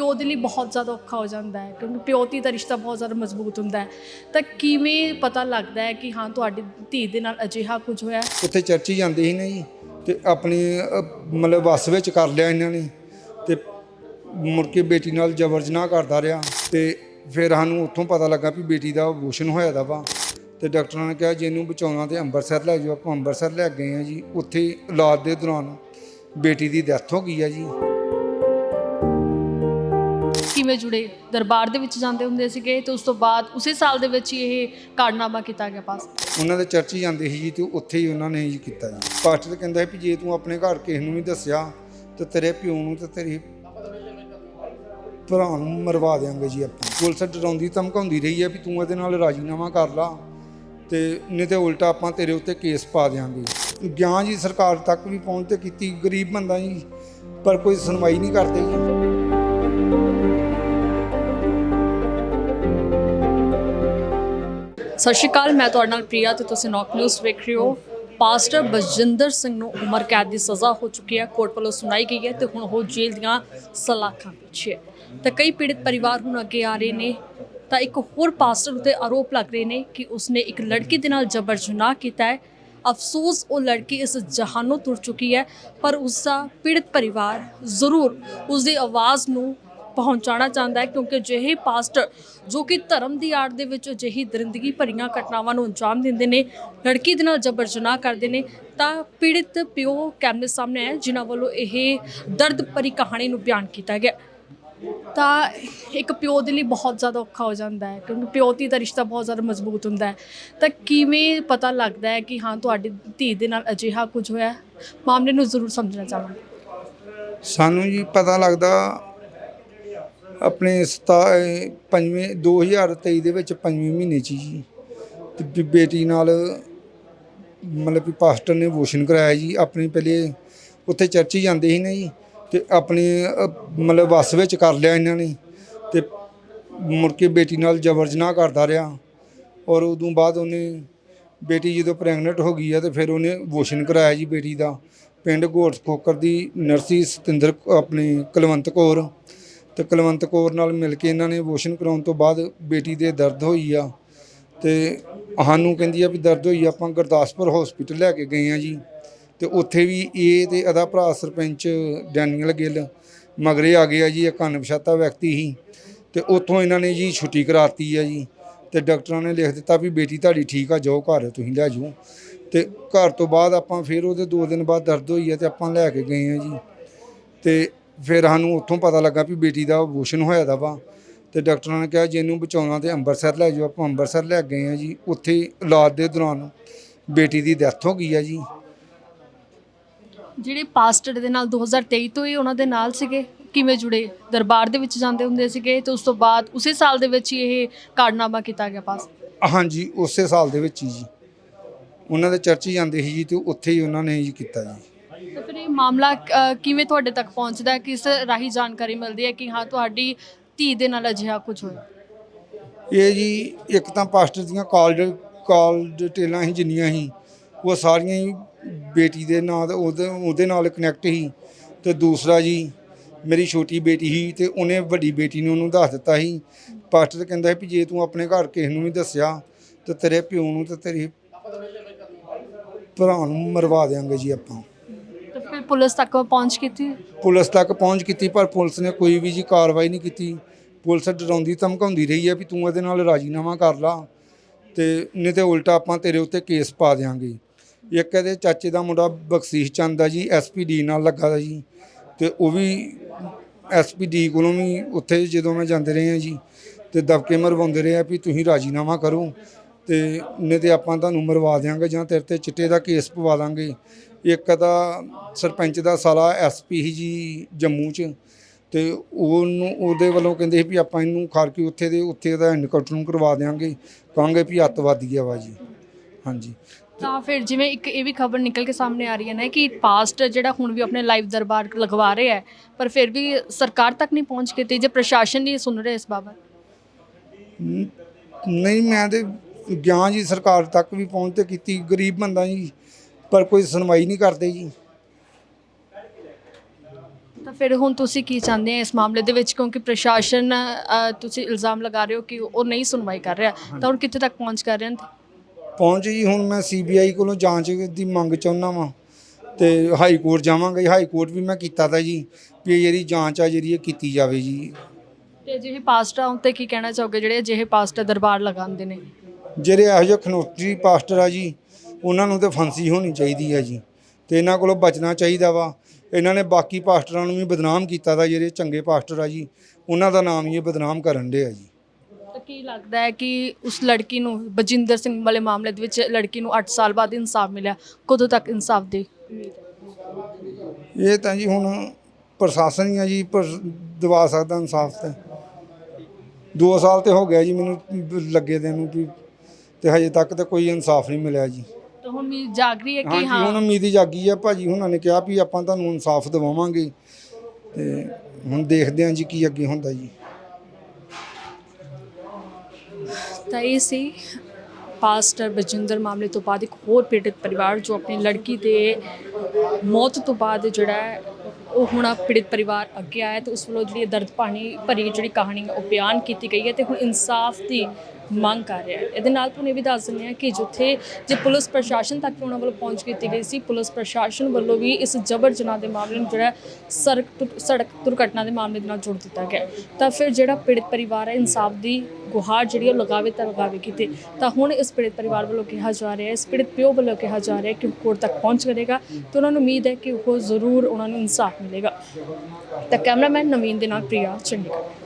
ਪਿਓ ਦੇ ਲਈ ਬਹੁਤ ਜ਼ਿਆਦਾ ਔਖਾ ਹੋ ਜਾਂਦਾ ਹੈ, ਕਿਉਂਕਿ ਪਿਓ ਧੀ ਦਾ ਰਿਸ਼ਤਾ ਬਹੁਤ ਜ਼ਿਆਦਾ ਮਜ਼ਬੂਤ ਹੁੰਦਾ ਹੈ। ਤਾਂ ਕਿਵੇਂ ਪਤਾ ਲੱਗਦਾ ਹੈ ਕਿ ਹਾਂ, ਤੁਹਾਡੀ ਧੀ ਦੇ ਨਾਲ ਅਜਿਹਾ ਕੁਝ ਹੋਇਆ? ਉੱਥੇ ਚਰਚ ਹੀ ਜਾਂਦੇ ਸੀ ਨਾ ਜੀ, ਤੇ ਆਪਣੀ ਮਤਲਬ ਵਸ ਵਿੱਚ ਕਰ ਲਿਆ ਇਹਨਾਂ ਨੇ, ਤੇ ਮੁੜ ਕੇ ਬੇਟੀ ਨਾਲ ਜ਼ਬਰ ਜਨਾਹ ਕਰਦਾ ਰਿਹਾ, ਤੇ ਫਿਰ ਸਾਨੂੰ ਉੱਥੋਂ ਪਤਾ ਲੱਗਾ ਵੀ ਬੇਟੀ ਦਾ ਅਬੋਰਸ਼ਨ ਹੋਇਆ ਦਾ ਵਾ। ਤੇ ਡਾਕਟਰਾਂ ਨੇ ਕਿਹਾ ਜੇ ਇਹਨੂੰ ਬਚਾਉਣਾ ਤੇ ਅੰਮ੍ਰਿਤਸਰ ਲੈ ਜਾਓ, ਆਪਾਂ ਅੰਮ੍ਰਿਤਸਰ ਲੈ ਗਏ ਆ ਜੀ। ਉੱਥੇ ਇਲਾਜ ਦੇ ਦੌਰਾਨ ਬੇਟੀ ਦੀ ਡੈਥ ਹੋ ਗਈ ਆ ਜੀ। ਕਿਵੇਂ ਜੁੜੇ? ਦਰਬਾਰ ਦੇ ਵਿੱਚ ਜਾਂਦੇ ਹੁੰਦੇ ਸੀਗੇ ਤੇ ਉਸ ਤੋਂ ਬਾਅਦ ਉਸੇ ਸਾਲ ਦੇ ਵਿੱਚ ਹੀ ਇਹ ਕਾਰਡਨਾਮਾ ਕੀਤਾ ਗਿਆ ਪਾਸ। ਉਹਨਾਂ ਦੇ ਚਰਚ ਹੀ ਜਾਂਦੇ ਸੀ ਜੀ ਤੇ ਉੱਥੇ ਹੀ ਉਹਨਾਂ ਨੇ ਜੀ ਕੀਤਾ ਜੀ। ਪਾਸਟਰ ਕਹਿੰਦਾ ਵੀ ਜੇ ਤੂੰ ਆਪਣੇ ਘਰ ਕਿਸੇ ਨੂੰ ਵੀ ਦੱਸਿਆ ਤੇ ਤੇਰੇ ਪਿਓ ਨੂੰ ਤੇ ਤੇਰੀ ਭਰਾ ਨੂੰ ਮਰਵਾ ਦੇਾਂਗੇ ਜੀ ਆਪਾਂ। ਪੁਲਿਸ ਡਰਾਉਂਦੀ ਧਮਕਾਉਂਦੀ ਰਹੀ ਹੈ ਵੀ ਤੂੰ ਇਹਦੇ ਨਾਲ ਰਾਜੀਨਾਮਾ ਕਰ ਲਾ ਤੇ ਨਹੀਂ ਤੇ ਉਲਟਾ ਆਪਾਂ ਤੇਰੇ ਉੱਤੇ ਕੇਸ ਪਾ ਦੇਾਂਗੇ ਗਿਆ ਜੀ ਸਰਕਾਰ ਤੱਕ ਵੀ ਪਹੁੰਚ ਤੇ ਕੀਤੀ, ਗਰੀਬ ਬੰਦਾ ਜੀ, ਪਰ ਕੋਈ ਸੁਣਵਾਈ ਨਹੀਂ ਕਰਦੇ। ਜੀ ਸਤਿ ਸ਼੍ਰੀ ਅਕਾਲ, ਮੈਂ ਤੁਹਾਡੇ ਨਾਲ ਪ੍ਰਿਆ ਤੇ ਤੁਸੀਂ ਨੌਕ ਨਿਊਜ਼ ਵੇਖ ਰਹੇ ਹੋ। ਪਾਸਟਰ ਬਜਿੰਦਰ ਸਿੰਘ ਨੂੰ ਉਮਰ ਕੈਦ ਦੀ ਸਜ਼ਾ ਹੋ ਚੁੱਕੀ ਹੈ, ਕੋਰਟ ਵੱਲੋਂ ਸੁਣਾਈ ਗਈ ਹੈ ਤੇ ਹੁਣ ਉਹ ਜੇਲ੍ਹ ਦੀਆਂ ਸਲਾਖਾਂ ਪਿੱਛੇ ਹੈ। ਤਾਂ ਕਈ ਪੀੜਤ ਪਰਿਵਾਰ ਹੁਣ ਅੱਗੇ ਆ ਰਹੇ ਨੇ। ਤਾਂ ਇੱਕ ਹੋਰ ਪਾਸਟਰ ਉਤੇ ਆਰੋਪ ਲੱਗ ਰਹੇ ਨੇ ਕਿ ਉਸਨੇ ਇੱਕ ਲੜਕੀ ਦੇ ਨਾਲ ਜਬਰ ਜਨਾਹ ਕੀਤਾ ਹੈ। ਅਫਸੋਸ, ਉਹ ਲੜਕੀ ਇਸ ਜਹਾਨੋਂ ਤੁਰ ਚੁੱਕੀ ਹੈ, ਪਰ ਉਸ ਦਾ ਪੀੜਤ ਪਰਿਵਾਰ ਜ਼ਰੂਰ ਉਸ ਦੀ ਆਵਾਜ਼ ਨੂੰ ਪਹੁੰਚਾਉਣਾ ਚਾਹੁੰਦਾ ਹੈ, ਕਿਉਂਕਿ ਅਜਿਹੇ ਪਾਸਟਰ ਜੋ ਕਿ ਧਰਮ ਦੀ ਆੜ ਦੇ ਵਿੱਚ ਅਜਿਹੀ ਦਰਿੰਦਗੀ ਭਰੀਆਂ ਘਟਨਾਵਾਂ ਨੂੰ ਅੰਜਾਮ ਦਿੰਦੇ ਨੇ, ਲੜਕੀ ਦੇ ਨਾਲ ਜਬਰ ਜਨਾਹ ਕਰਦੇ ਨੇ, ਤਾਂ ਪੀੜਿਤ ਪਿਓ ਕੈਮਰੇ ਸਾਹਮਣੇ ਆਇਆ ਜਿਨ੍ਹਾਂ ਵੱਲੋਂ ਇਹ ਦਰਦ ਭਰੀ ਕਹਾਣੀ ਨੂੰ ਬਿਆਨ ਕੀਤਾ ਗਿਆ। ਤਾਂ ਇੱਕ ਪਿਓ ਦੇ ਲਈ ਬਹੁਤ ਜ਼ਿਆਦਾ ਔਖਾ ਹੋ ਜਾਂਦਾ ਹੈ, ਕਿਉਂਕਿ ਪਿਓ ਧੀ ਦਾ ਰਿਸ਼ਤਾ ਬਹੁਤ ਜ਼ਿਆਦਾ ਮਜ਼ਬੂਤ ਹੁੰਦਾ ਹੈ। ਤਾਂ ਕਿਵੇਂ ਪਤਾ ਲੱਗਦਾ ਹੈ ਕਿ ਹਾਂ, ਤੁਹਾਡੀ ਧੀ ਦੇ ਨਾਲ ਅਜਿਹਾ ਕੁਝ ਹੋਇਆ ਮਾਮਲੇ ਨੂੰ ਜ਼ਰੂਰ ਸਮਝਣਾ ਚਾਹਾਂਗੇ। ਸਾਨੂੰ ਜੀ ਪਤਾ ਲੱਗਦਾ ਆਪਣੇ ਸਤਾ ਅਹ ਪੰਜਵੇਂ 2023 ਦੇ ਵਿੱਚ ਪੰਜਵੇਂ ਮਹੀਨੇ 'ਚ ਜੀ। ਤੇ ਵੀ ਬੇਟੀ ਨਾਲ ਮਤਲਬ ਵੀ ਪਾਸਟਰ ਨੇ ਵੋਸ਼ਨ ਕਰਾਇਆ ਜੀ, ਆਪਣੀ ਪਹਿਲੇ ਉੱਥੇ ਚਰਚ ਹੀ ਜਾਂਦੇ ਸੀ ਨਾ ਜੀ, ਤੇ ਆਪਣੀ ਮਤਲਬ ਬੱਸ ਵਿੱਚ ਕਰ ਲਿਆ ਇਹਨਾਂ ਨੇ। ਤੇ ਮੁੜ ਕੇ ਬੇਟੀ ਨਾਲ ਜ਼ਬਰ ਜਨਾਹ ਕਰਦਾ ਰਿਹਾ। ਔਰ ਉਦੋਂ ਬਾਅਦ ਉਹਨੇ ਬੇਟੀ ਜਦੋਂ ਪ੍ਰੈਗਨੈਂਟ ਹੋ ਗਈ ਆ, ਤੇ ਫਿਰ ਉਹਨੇ ਵੋਸ਼ਨ ਕਰਾਇਆ ਜੀ ਬੇਟੀ ਦਾ। ਪਿੰਡ ਘੋਟ ਖੋਕਰ ਦੀ ਨਰਸੀ ਸਤਿੰਦਰ, ਆਪਣੇ ਕੁਲਵੰਤ ਕੌਰ। ਤੇ ਕੁਲਵੰਤ ਕੌਰ ਨਾਲ ਮਿਲ ਕੇ ਇਹਨਾਂ ਨੇ ਵੋਸ਼ਨ ਕਰਾਉਣ ਤੋਂ ਬਾਅਦ ਬੇਟੀ ਦੇ ਦਰਦ ਹੋਈ ਆ ਤੇ ਸਾਨੂੰ ਕਹਿੰਦੀ ਆ ਵੀ ਦਰਦ ਹੋਈ ਆ, ਆਪਾਂ ਗੁਰਦਾਸਪੁਰ ਹਸਪੀਟਲ ਲੈ ਕੇ ਗਏ ਆ ਜੀ। ਤੇ ਉੱਥੇ ਵੀ ਇਹ ਤੇ ਇਹਦਾ ਭਰਾ ਸਰਪੰਚ ਡੈਨੀਅਲ ਗਿੱਲ ਮਗਰੇ ਆ ਗਿਆ ਜੀ ਇੱਕ ਅਣਪਛਾਤਾ ਵਿਅਕਤੀ ਸੀ ਤੇ ਉੱਥੋਂ ਇਹਨਾਂ ਨੇ ਜੀ ਛੁੱਟੀ ਕਰਾਤੀ ਆ ਜੀ। ਤੇ ਡਾਕਟਰਾਂ ਨੇ ਲਿਖ ਦਿੱਤਾ ਵੀ ਬੇਟੀ ਤੁਹਾਡੀ ਠੀਕ ਆ ਜਾਓ ਘਰ ਤੁਸੀਂ ਲੈ ਜਾਓ। ਤੇ ਘਰ ਤੋਂ ਬਾਅਦ ਆਪਾਂ ਫਿਰ ਉਹਦੇ 2 ਦਿਨ ਬਾਅਦ ਦਰਦ ਹੋਈ ਆ ਤੇ ਆਪਾਂ ਲੈ ਕੇ ਗਏ ਆ ਜੀ। ਤੇ ਫਿਰ ਸਾਨੂੰ ਉੱਥੋਂ ਪਤਾ ਲੱਗਾ ਵੀ ਬੇਟੀ ਦਾ ਅਬੋਰਸ਼ਨ ਹੋਇਆ ਦਾ ਵਾ ਤੇ ਡਾਕਟਰਾਂ ਨੇ ਕਿਹਾ ਜੇ ਇਹਨੂੰ ਬਚਾਉਣਾ ਤੇ ਅੰਮ੍ਰਿਤਸਰ ਲੈ ਜਾਓ ਆਪਾਂ ਅੰਮ੍ਰਿਤਸਰ ਲੈ ਗਏ ਆ ਜੀ। ਉੱਥੇ ਇਲਾਜ ਦੇ ਦੌਰਾਨ ਬੇਟੀ ਦੀ ਡੈਥ ਹੋ ਗਈ ਆ ਜੀ। ਜਿਹੜੇ ਪਾਸਟਰ ਦੇ ਨਾਲ 2023 ਤੋਂ ਹੀ ਉਹਨਾਂ ਦੇ ਨਾਲ ਸੀਗੇ ਕਿਵੇਂ ਜੁੜੇ? ਦਰਬਾਰ ਦੇ ਵਿੱਚ ਜਾਂਦੇ ਹੁੰਦੇ ਸੀਗੇ ਤੇ ਉਸ ਤੋਂ ਬਾਅਦ ਉਸੇ ਸਾਲ ਦੇ ਵਿੱਚ ਹੀ ਇਹ ਕਾਰਡਨਾਮਾ ਕੀਤਾ ਗਿਆ ਪਾਸ ਹਾਂਜੀ ਉਸੇ ਸਾਲ ਦੇ ਵਿੱਚ ਹੀ ਜੀ। ਉਹਨਾਂ ਦੇ ਚਰਚ ਹੀ ਜਾਂਦੇ ਸੀ ਜੀ ਤੇ ਉੱਥੇ ਹੀ ਉਹਨਾਂ ਨੇ ਜੀ ਕੀਤਾ ਜੀ। ਮਾਮਲਾ ਅ, ਕਿਵੇਂ ਤੁਹਾਡੇ ਤੱਕ ਪਹੁੰਚਦਾ ਹੈ? ਕਿਸ ਰਾਹੀਂ ਜਾਣਕਾਰੀ ਮਿਲਦੀ ਹੈ ਕਿ ਹਾਂ ਤੁਹਾਡੀ ਧੀ ਦੇ ਨਾਲ ਅਜਿਹਾ ਕੁਝ ਹੋਇਆ? ਇਹ ਜੀ ਇੱਕ ਤਾਂ ਪਾਸਟਰ ਦੀਆਂ ਕਾਲ ਕਾਲ ਡਿਟੇਲਾਂ ਹੀ ਜਿੰਨੀਆਂ ਹੀ ਉਹ ਸਾਰੀਆਂ ਹੀ ਬੇਟੀ ਦੇ ਨਾਂ ਤੇ ਉਹਦੇ ਉਹਦੇ ਨਾਲ ਕਨੈਕਟ ਸੀ ਤੇ ਦੂਸਰਾ ਜੀ ਮੇਰੀ ਛੋਟੀ ਬੇਟੀ ਸੀ ਤੇ ਉਹਨੇ ਵੱਡੀ ਬੇਟੀ ਨੂੰ ਉਹਨੂੰ ਦੱਸ ਦਿੱਤਾ ਸੀ ਪਾਸਟਰ ਕਹਿੰਦਾ ਸੀ ਵੀ ਜੇ ਤੂੰ ਆਪਣੇ ਘਰ ਕਿਸੇ ਨੂੰ ਵੀ ਦੱਸਿਆ ਤੇ ਤੇਰੇ ਪਿਓ ਨੂੰ ਤੇ ਤੇਰੀ ਭਰਾ ਨੂੰ ਮਰਵਾ ਦੇਾਂਗੇ ਜੀ ਆਪਾਂ। ਪੁਲਿਸ ਤੱਕ ਪਹੁੰਚ ਕੀਤੀ? ਪੁਲਿਸ ਤੱਕ ਪਹੁੰਚ ਕੀਤੀ, ਪਰ ਪੁਲਿਸ ਨੇ ਕੋਈ ਵੀ ਜੀ ਕਾਰਵਾਈ ਨਹੀਂ ਕੀਤੀ। ਪੁਲਿਸ ਡਰਾਉਂਦੀ ਧਮਕਾਉਂਦੀ ਰਹੀ ਹੈ ਵੀ ਤੂੰ ਇਹਦੇ ਨਾਲ ਰਾਜੀਨਾਮਾ ਕਰ ਲਾ ਤੇ ਨਹੀਂ ਤੇ ਉਲਟਾ ਆਪਾਂ ਤੇਰੇ ਉੱਤੇ ਕੇਸ ਪਾ ਦੇਾਂਗੇ ਇੱਕ ਇਹਦੇ ਚਾਚੇ ਦਾ ਮੁੰਡਾ ਬਖਸ਼ੀਸ਼ ਚੰਦ ਦਾ ਜੀ ਐਸਪੀਡੀ ਨਾਲ ਲੱਗਾ ਦਾ ਜੀ ਤੇ ਉਹ ਵੀ ਐਸਪੀਡੀ ਕੋਲੋਂ ਵੀ ਉੱਥੇ ਜਦੋਂ ਮੈਂ ਜਾਂਦੇ ਰਹੇ ਹਾਂ ਜੀ ਤੇ ਦਬਕੇ ਮਰਵਾਉਂਦੇ ਰਹੇ ਆ ਵੀ ਤੁਸੀਂ ਰਾਜੀਨਾਮਾ ਕਰੋ। ਤੇ ਨਹੀਂ ਤੇ ਆਪਾਂ ਤੁਹਾਨੂੰ ਮਰਵਾ ਦਿਆਂਗੇ ਜਾਂ ਤੇਰੇ ਤੇ ਚਿੱਟੇ ਦਾ ਕੇਸ ਪਵਾ ਦਾਂਗੇ। ਇੱਕ ਦਾ ਸਰਪੰਚ ਦਾ ਸਾਲਾ ਐਸਪੀ ਹੀ ਜੀ ਜੰਮੂ 'ਚ ਤੇ ਉਹਨੂੰ ਉਹਦੇ ਵੱਲੋਂ ਕਹਿੰਦੇ ਸੀ ਵੀ ਆਪਾਂ ਇਹਨੂੰ ਖਾਰ ਕੇ ਉੱਥੇ ਦੇ ਉੱਥੇ ਦਾ ਇਨਕਾਊਂਟਰ ਨੂੰ ਕਰਵਾ ਦਿਆਂਗੇ। ਕਹਾਂਗੇ ਵੀ ਅੱਤਵਾਦੀ ਆ ਵਾ ਜੀ। ਹਾਂਜੀ। ਤਾਂ ਫਿਰ ਜਿਵੇਂ ਇੱਕ ਇਹ ਵੀ ਖਬਰ ਨਿਕਲ ਕੇ ਸਾਹਮਣੇ ਆ ਰਹੀ ਹੈ ਨਾ ਕਿ ਪਾਸਟਰ ਜਿਹੜਾ ਹੁਣ ਵੀ ਆਪਣੇ ਲਾਈਵ ਦਰਬਾਰ ਲਗਵਾ ਰਿਹਾ ਹੈ ਪਰ ਫਿਰ ਵੀ ਸਰਕਾਰ ਤੱਕ ਨਹੀਂ ਪਹੁੰਚ ਕੀਤੀ। ਜੇ ਪ੍ਰਸ਼ਾਸਨ ਨਹੀਂ ਸੁਣ ਰਿਹਾ ਇਸ ਬਾਬਤ? ਨ- ਨਹੀਂ ਮੈਂ ਤੇ ਗਿਆ ਜੀ ਸਰਕਾਰ ਤੱਕ ਵੀ ਪਹੁੰਚ ਤੇ ਕੀਤੀ ਗਰੀਬ ਬੰਦਾ ਜੀ ਪਰ ਕੋਈ ਸੁਣਵਾਈ ਨਹੀਂ ਕਰਦੇ ਜੀ। ਤਾਂ ਫਿਰ ਹੁਣ ਤੁਸੀਂ ਕੀ ਚਾਹੁੰਦੇ ਆ ਇਸ ਮਾਮਲੇ ਦੇ ਵਿੱਚ? ਕਿਉਂਕਿ ਪ੍ਰਸ਼ਾਸਨ ਅ, ਤੁਸੀਂ ਇਲਜ਼ਾਮ ਲਗਾ ਰਹੇ ਹੋ ਕਿ ਉਹ ਨਹੀਂ ਸੁਣਵਾਈ ਕਰ ਰਿਹਾ। ਤਾਂ ਹੁਣ ਕਿੱਥੇ ਤੱਕ ਪਹੁੰਚ ਕਰ ਰਹੇ ਹਨ ਪਹੁੰਚ ਜੀ ਹੁਣ ਮੈਂ ਸੀਬੀਆਈ ਕੋਲੋਂ ਜਾਂਚ ਦੀ ਮੰਗ ਚਾਹੁੰਦਾ ਵਾਂ ਤੇ ਹਾਈ ਕੋਰਟ ਜਾਵਾਂਗਾ ਜੀ। ਹਾਈ ਕੋਰਟ ਵੀ ਮੈਂ ਕੀਤਾ ਤਾ ਜੀ ਵੀ ਇਹ ਜਿਹੜੀ ਜਾਂਚ ਆ ਜਿਹੜੀ ਇਹ ਕੀਤੀ ਜਾਵੇ ਜੀ। ਤੇ ਅਜਿਹੇ ਪਾਸਟਰਾਂ ਉੱਤੇ ਕੀ ਕਹਿਣਾ ਚਾਹੋਗੇ? ਜਿਹੜੇ ਅਜਿਹੇ ਪਾਸਟਰ ਦਰਬਾਰ ਲਗਾਉਂਦੇ ਨੇ। ਜਿਹੜੇ ਇਹੋ ਜਿਹੇ ਖਨੋਟਰੀ ਪਾਸਟਰ ਆ ਜੀ ਉਹਨਾਂ ਨੂੰ ਤੇ ਫਾਂਸੀ ਹੋਣੀ ਚਾਹੀਦੀ ਹੈ ਜੀ। ਤੇ ਇਹਨਾਂ ਕੋਲੋਂ ਬਚਣਾ ਚਾਹੀਦਾ ਵਾ। ਇਹਨਾਂ ਨੇ ਬਾਕੀ ਪਾਸਟਰਾਂ ਨੂੰ ਵੀ ਬਦਨਾਮ ਕੀਤਾ ਦਾ ਜਿਹੜੇ ਚੰਗੇ ਪਾਸਟਰ ਆ ਜੀ ਉਹਨਾਂ ਦਾ ਨਾਮ ਹੀ ਇਹ ਬਦਨਾਮ ਕਰਨ ਦੇ ਆ ਜੀ। ਤਾਂ ਕੀ ਲੱਗਦਾ ਹੈ ਕਿ ਉਸ ਲੜਕੀ ਨੂੰ ਬਜਿੰਦਰ ਸਿੰਘ ਵਾਲੇ ਮਾਮਲੇ ਦੇ ਵਿੱਚ ਲੜਕੀ ਨੂੰ 8 ਸਾਲ ਬਾਅਦ ਇਨਸਾਫ ਮਿਲਿਆ? ਕਦੋਂ ਤੱਕ ਇਨਸਾਫ ਦੀ ਉਮੀਦ ਹੈ? ਇਹ ਤਾਂ ਜੀ ਹੁਣ ਪ੍ਰਸ਼ਾਸਨ ਹੀ ਆ ਜੀ ਪਰ ਦਵਾ ਸਕਦਾ ਇਨਸਾਫ ਤੇ। 2 ਸਾਲ ਤੇ ਹੋ ਗਿਆ ਜੀ ਮੈਨੂੰ ਲੱਗੇ ਦੇ ਨੂੰ ਵੀ ਤੇ ਹਜੇ ਤੱਕ ਤੇ ਕੋਈ ਇਨਸਾਫ ਨਹੀਂ ਮਿਲਿਆ ਜੀ। ਤਾਂ ਹੁਣ ਉਮੀਦ ਜਾਗ ਰਹੀ ਹੈ ਕਿ ਹਾਂਜੀ ਹੁਣ ਹਾਂ ਉਮੀਦ ਹੀ ਜਾਗੀ ਆ ਭਾਜੀ ਹੁਣਾਂ ਨੇ ਕਿਹਾ ਵੀ ਆਪਾਂ ਤੁਹਾਨੂੰ ਇਨਸਾਫ ਦਿਵਾਵਾਂਗੇ ਤੇ ਹੁਣ ਦੇਖਦੇ ਹਾਂ ਜੀ ਕੀ ਅੱਗੇ ਹੁੰਦਾ ਜੀ। ਤਾਂ ਇਹ ਸੀ ਪਾਸਟਰ ਬਜਿੰਦਰ ਮਾਮਲੇ ਤੋਂ ਬਾਅਦ ਇੱਕ ਹੋਰ ਪੀੜਤ ਪਰਿਵਾਰ ਜੋ ਆਪਣੀ ਲੜਕੀ ਦੇ ਮੌਤ ਤੋਂ ਬਾਅਦ ਜਿਹੜਾ ਹੈ ਉਹ ਹੁਣ ਪੀੜਤ ਪਰਿਵਾਰ ਅੱਗੇ ਆਇਆ ਤੇ ਉਸ ਵੱਲੋਂ ਜਿਹੜੀ ਇਹ ਦਰਦ ਪਾਣੀ ਭਰੀ ਜਿਹੜੀ ਕਹਾਣੀ ਹੈ ਉਹ ਬਿਆਨ ਕੀਤੀ ਗਈ ਹੈ ਤੇ ਹੁਣ ਇਨਸਾਫ ਦੀ ਮੰਗ ਕਰ ਰਿਹਾ ਹੈ। ਇਹਦੇ ਨਾਲ ਤੁਹਾਨੂੰ ਇਹ ਵੀ ਦੱਸ ਦਿੰਦੇ ਹਾਂ ਕਿ ਜਿੱਥੇ ਜੇ ਪੁਲਿਸ ਪ੍ਰਸ਼ਾਸਨ ਤੱਕ ਉਹਨਾਂ ਵੱਲੋਂ ਪਹੁੰਚ ਕੀਤੀ ਗਈ ਸੀ, ਪੁਲਿਸ ਪ੍ਰਸ਼ਾਸਨ ਵੱਲੋਂ ਵੀ ਇਸ ਜਬਰ ਜਨਾਹ ਦੇ ਮਾਮਲੇ ਨੂੰ ਜਿਹੜਾ ਸੜਕ ਦੁਰ- ਸੜਕ ਦੁਰਘਟਨਾ ਦੇ ਮਾਮਲੇ ਦੇ ਨਾਲ ਜੋੜ ਦਿੱਤਾ ਗਿਆ ਤਾਂ ਫਿਰ ਜਿਹੜਾ ਪੀੜਤ ਪਰਿਵਾਰ ਹੈ, ਇਨਸਾਫ ਦੀ ਗੁਹਾਰ ਜਿਹੜੀ ਉਹ ਲਗਾਵੇ ਤਾਂ ਲਗਾਵੇ ਕਿਤੇ। ਤਾਂ ਹੁਣ ਇਸ ਪੀੜਤ ਪਰਿਵਾਰ ਵੱਲੋਂ ਕਿਹਾ ਜਾ ਰਿਹਾ ਹੈ, ਇਸ ਪੀੜਤ ਪਿਓ ਵੱਲੋਂ ਕਿਹਾ ਜਾ ਰਿਹਾ ਹੈ ਕਿ ਉਹ ਕੋਰਟ ਤੱਕ ਪਹੁੰਚ ਕਰੇਗਾ ਤੇ ਉਹਨਾਂ ਨੂੰ ਉਮੀਦ ਹੈ ਕਿ ਉਹ ਜ਼ਰੂਰ ਉਹਨਾਂ ਨੂੰ ਇਨਸਾਫ ਮਿਲੇਗਾ। ਤਾਂ ਕੈਮਰਾਮੈਨ ਨਵੀਨ ਦੇ ਨਾਲ ਪ੍ਰਿਆ ਚੰਡੀਗੜ੍ਹ।